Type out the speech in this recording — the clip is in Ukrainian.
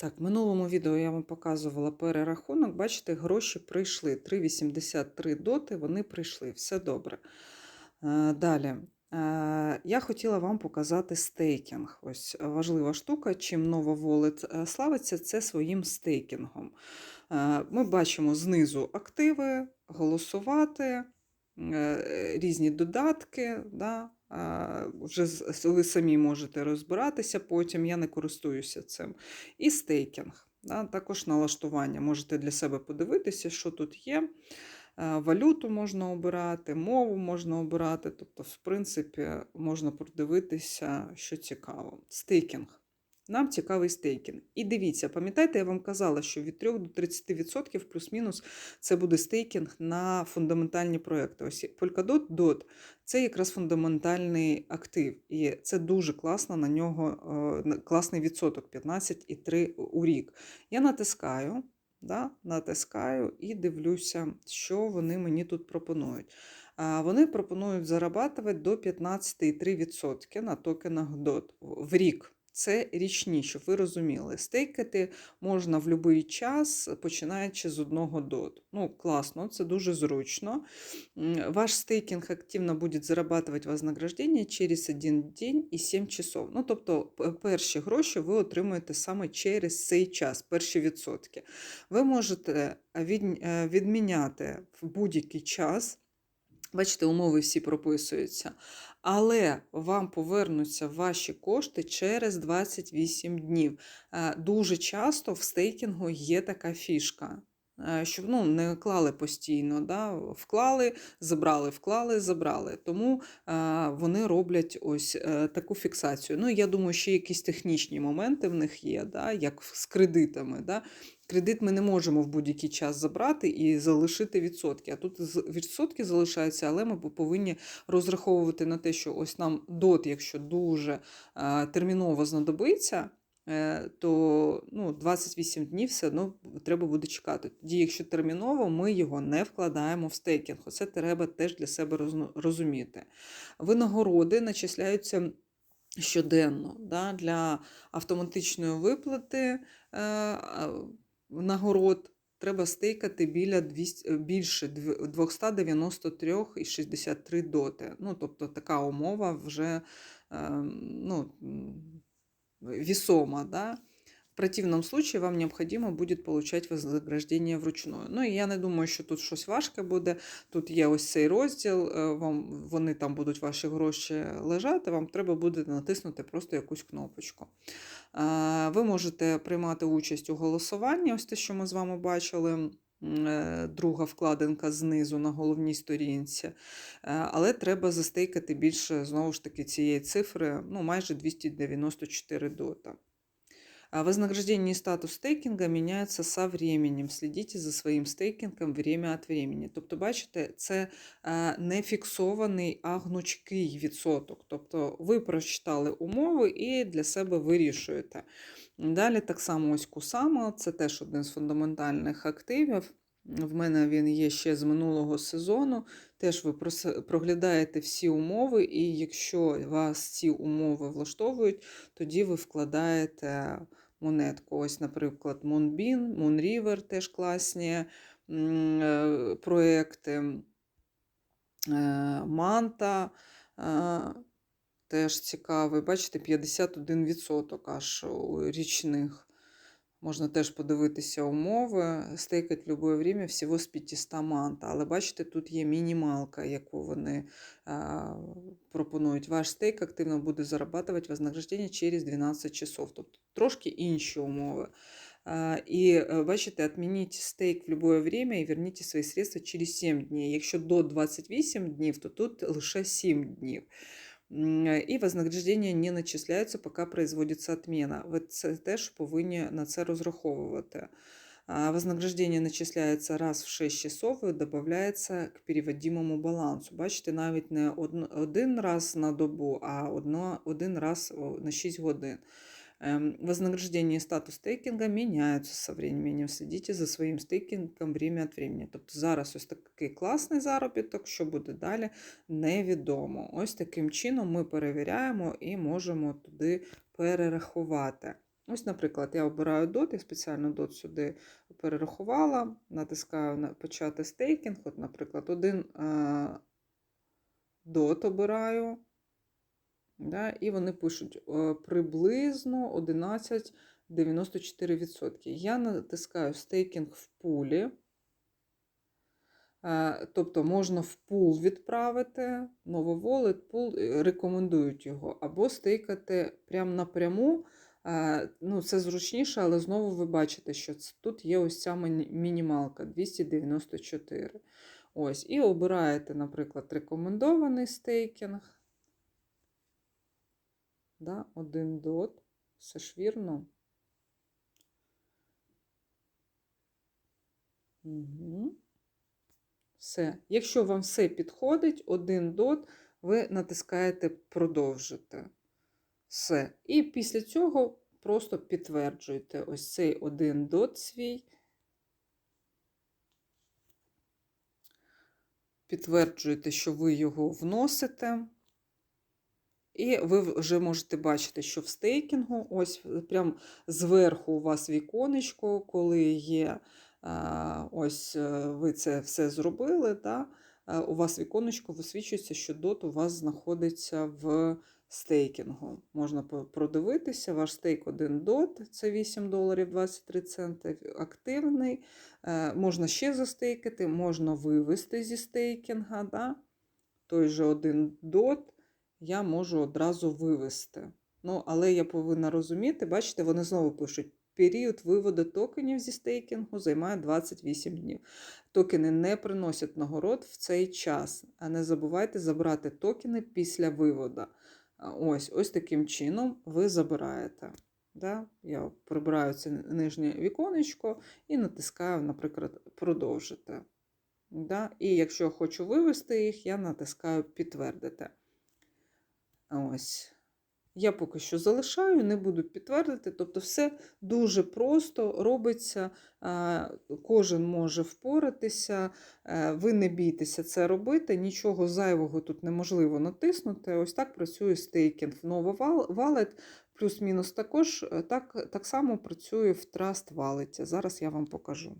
Так, в минулому відео я вам показувала перерахунок. Бачите, гроші прийшли. 3,83 доти, вони прийшли. Все добре. Е, Далі. Е, Я хотіла вам показати стейкінг. Ось важлива штука. Чим нова Wallet е, славиться, це своїм стейкінгом. Ми бачимо знизу активи, голосувати, різні додатки. Да? Вже ви самі можете розбиратися потім. Я не користуюся цим. І стейкінг. Да? Також налаштування. Можете для себе подивитися, що тут є. Валюту можна обирати, мову можна обирати. Тобто, в принципі, можна подивитися, що цікаво. Стейкінг. Нам цікавий стейкінг. І дивіться, пам'ятаєте, я вам казала, що від 3 до 30% плюс-мінус це буде стейкінг на фундаментальні проекти. Ось Polkadot DOT – це якраз фундаментальний актив. І це дуже класно на нього, е, класний відсоток 15,3 у рік. Я натискаю, да, натискаю і дивлюся, що вони мені тут пропонують. Вони пропонують зарабатувати до 15,3% на токенах DOT в рік. Це річні, щоб ви розуміли. Стейкати можна в будь-який час, починаючи з одного дот. Ну, класно, це дуже зручно. Ваш стейкинг активно буде зарабатывать вознаграждение через один день і 7 часов. Ну, тобто, перші гроші ви отримуєте саме через цей час, перші відсотки. Ви можете е, відміняти в будь-який час. Бачите, умови всі прописуються. Але вам повернуться ваші кошти через 28 днів. Е, Дуже часто в стейкінгу є така фішка. е, Щоб ну, не клали постійно, да? вклали, забрали, вклали, забрали. Тому е, вони роблять ось таку фіксацію. Ну, я думаю, ще якісь технічні моменти в них є, да? як з кредитами. Да? Кредит ми не можемо в будь-який час забрати і залишити відсотки. А тут відсотки залишаються, але ми повинні розраховувати на те, що ось нам дот, якщо дуже е, терміново знадобиться, е, то ну, 28 днів все одно треба буде чекати. Тоді, якщо терміново, ми його не вкладаємо в стейкінг. Оце треба теж для себе розуміти. Винагороди начисляються. Щоденно да, для автоматичної виплати е, нагород треба стейкати біля 200, е, більше дв- 293,63 доти. Ну, тобто така умова вже е, ну, вісома. Да? Противном случае вам необходимо будет получать вознаграждение вручную. Ну і я не думаю, що тут щось важке буде. Тут є ось цей розділ, е, вам, вони там будуть ваші гроші лежати, вам треба буде натиснути просто якусь кнопочку. Е, Ви можете приймати участь у голосуванні, ось те, що ми з вами бачили. е, Друга вкладинка знизу на головній сторінці. Але треба застейкати більше знову ж таки цієї цифри, ну майже 294 дота. Вознаграждение и статус стейкинга меняются со временем. Следите за своїм стейкінгом время від времени. Тобто, бачите, це не фіксований, а гнучкий відсоток. Тобто ви прочитали умови і для себе вирішуєте. Далі так само ось Кусама, це теж один з фундаментальних активів. В мене він є ще з минулого сезону. Теж ви проглядаєте всі умови, і якщо вас ці умови влаштовують, тоді ви вкладаєте монетку. Ось, наприклад, Moonbeam, Moonriver теж класні е, проекти. Е, Манта е, теж цікавий. Бачите, 51% аж у річних. Можна теж подивитися умови. Стейкать в будь-яке время всього з 500 манта. Але бачите, тут є мінімалка, яку вони пропонують. Ваш стейк активно буде зарабатувати вознаграждення через 12 часов. Тобто трошки інші умови. І е, бачите, відмініть стейк в будь-яке время і верніть свої средства через 7 днів. Якщо до 28 днів, то тут лише 7 днів. І вознаграждення не начисляються, поки производиться отміна. Ви це теж повинні на це розраховувати. Вознаграждення начисляється раз в 6 часов і додається к переводимому балансу. Бачите, навіть не один раз на добу, а один раз на 6 годин. Вознаграждение и статус стейкинга меняются со временем. Следите за своїм стейкінгом время від времени. Тобто зараз ось такий класний заробіток, що буде далі, невідомо. Ось таким чином ми перевіряємо і можемо туди перерахувати. Ось, наприклад, я обираю дот, я спеціально дот сюди перерахувала, натискаю на почати стейкінг. От, наприклад, один е, дот обираю. Да, і вони пишуть е, приблизно 11,94%. Я натискаю стейкінг в пулі. Е, Тобто можна в пул відправити, нововолит, пул е, рекомендують його, або стейкати прямо напряму. Ну, це зручніше, але знову ви бачите, що тут є ось ця мінімалка 294. Ось, і обираєте, наприклад, рекомендований стейкінг. Да, один дот. Все ж вірно. Угу. Все. Якщо вам все підходить, один дот, ви натискаєте продовжити. Все. І після цього просто підтверджуєте ось цей один дот свій. Підтверджуєте, що ви його вносите. І ви вже можете бачити, що в стейкінгу, ось прям зверху у вас віконечко, коли є ось е, ви це все зробили, да, у вас віконечко висвічується, що дот у вас знаходиться в стейкінгу. Можна продивитися, ваш стейк 1 дот, це 8 доларів 23 центи, активний. Е, Можна ще застейкати, можна вивести зі стейкінга. Да? Той же один дот я можу одразу вивести. Ну, але я повинна розуміти, бачите, вони знову пишуть. Період виводу токенів зі стейкінгу займає 28 днів. Токени не приносять нагород в цей час. А не забувайте забрати токени після виводу. Ось ось таким чином ви забираєте. Да? Я прибираю це нижнє віконечко і натискаю, наприклад, продовжити. Да? І якщо я хочу вивести їх, я натискаю підтвердити. Ось. Я поки що залишаю, не буду підтвердити. Тобто, все дуже просто робиться, кожен може впоратися, е, ви не бійтеся це робити, нічого зайвого тут неможливо натиснути. Ось так працює стейкінг в Nova Wallet, плюс-мінус також е, так, так само працює в Trust Wallet. Зараз я вам покажу.